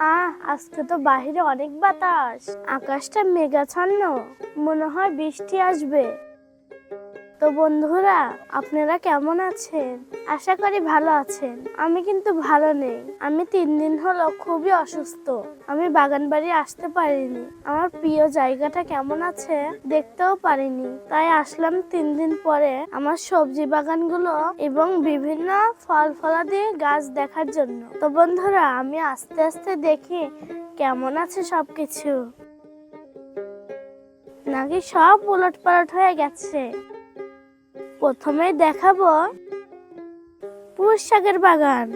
আহ আজকে তো বাহিরে অনেক বাতাস। আকাশটা মেঘাচ্ছন্ন। মনে হয় বৃষ্টি আসবে। তো বন্ধুরা, আপনারা কেমন আছেন? আশা করি ভালো আছেন। আমি কিন্তু ভালো নেই। আমি তিন দিন হলো খুবই অসুস্থ। আমি বাগান বাড়ি আসতে পারিনি। আমার প্রিয় জায়গাটা কেমন আছে দেখতেও পারিনি। তাই আসলাম তিন দিন পরে আমার সবজি বাগানগুলো এবং বিভিন্ন ফল ফলাদি গাছ দেখার জন্য। তো বন্ধুরা, আমি আস্তে আস্তে দেখি কেমন আছে সবকিছু। নাকি সব উলট পালট হয়ে গেছে? প্রথমে দেখাবো পুঁই শাকের বাগান।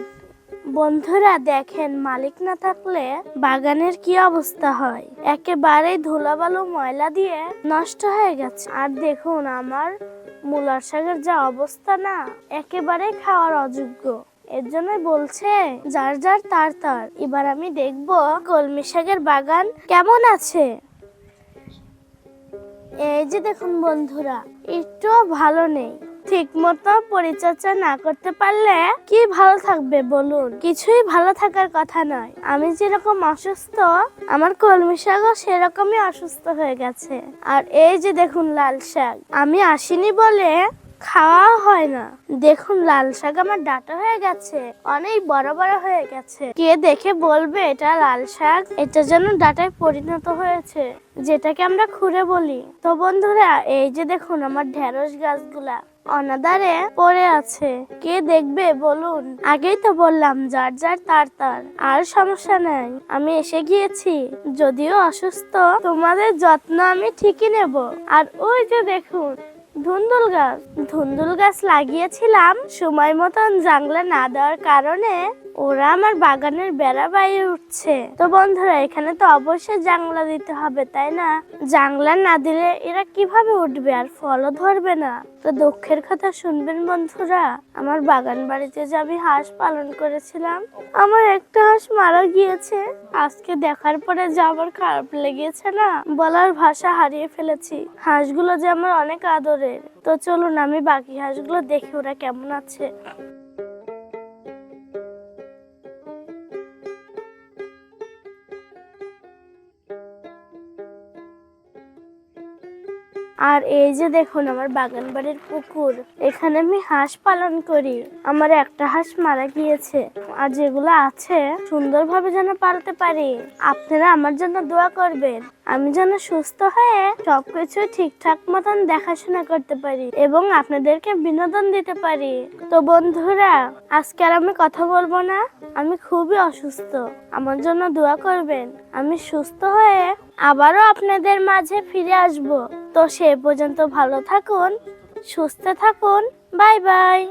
বন্ধুরা, দেখেন, মালিক না থাকলে বাগানের কি অবস্থা হয়? একেবারেই ধুলাবালু ময়লা দিয়ে নষ্ট হয়ে গেছে। আর দেখুন, আমার মূলার শাকের যা অবস্থা না একেবারে খাওয়ার অযোগ্য। এর জন্যই বলছে, যার যার তার তার। এবার আমি দেখব কলমি শাকের বাগান কেমন আছে। এই যে দেখুন বন্ধুরা একটু ভালো নেই। ঠিক মতো পরিচর্যা না করতে পারলে কি ভালো থাকবে বলুন? কিছুই ভালো থাকার কথা নয়। আমি যেরকম অসুস্থ, আমার কলমি শাকও সেরকমই অসুস্থ হয়ে গেছে। আর এই যে দেখুন লাল শাক, আমি আসিনি বলে খাওয়াও হয় না। দেখুন, লাল শাক আমার ডাটা হয়ে গেছে। অনেক বড় বড় হয়ে গেছে। কে দেখে বলবে এটা লাল শাক? এটা যেন ডাটায় পরিণত হয়েছে, যেটাকে আমরা খুঁড়ে বলি। তো বন্ধুরা, এই যে দেখুন আমার ঢেঁড়স গাছগুলা, অনাদারে পড়ে আছে। কে দেখবে বলুন? আগেই তো বললাম, যার যার তার তার। আর সমস্যা নাই, আমি এসে গিয়েছি। যদিও অসুস্থ, তোমাদের যত্ন আমি ঠিকই নেব। আর ওই যে দেখুন ধুন্দুল গাছ। ধুন্দুল গাছ লাগিয়েছিলাম সময় মতন জাংলা না দেওয়ার কারণে। ওরা আমার বাগানের বেড়া বাইরে উঠছে। তো বন্ধুরা, এখানে তো অবশ্যই জাংলা দিতে হবে, তাই না? জাংলা না দিলে এরা কীভাবে উঠবে আর ফলও ধরবে না? তো দুঃখের কথা শুনবেন বন্ধুরা, আমার বাগান বাড়িতে যে আমি হাঁস পালন করেছিলাম, আমার একটা হাঁস মারা গিয়েছে। আজকে দেখার পরে যে আমার খারাপ লেগেছে না, বলার ভাষা হারিয়ে ফেলেছি। হাঁসগুলো যে আমার অনেক আদরের। তো চলুন, আমি বাকি হাঁসগুলো দেখি ওরা কেমন আছে। আর এই যে দেখুন আমার বাগান বাড়ির পুকুর, এখানে আমি হাঁস পালন করি। আমার একটা হাঁস মারা গিয়েছে। আর যেগুলো আছে, সুন্দরভাবে যেন পালতে পারি। আপনারা আমার জন্য দোয়া করবেন। আমি যেন সুস্থ হয়ে সবকিছু ঠিকঠাক মতন দেখাশোনা করতে পারি এবং আপনাদেরকে বিনোদন দিতে পারি। তো বন্ধুরা, আজকে আর আমি কথা বলব না। আমি খুবই অসুস্থ। আমার জন্য দোয়া করবেন। আমি সুস্থ হয়ে আবারও আপনাদের মাঝে ফিরে আসব। তো সে পর্যন্ত ভালো থাকুন সুস্থ থাকুন বাই বাই।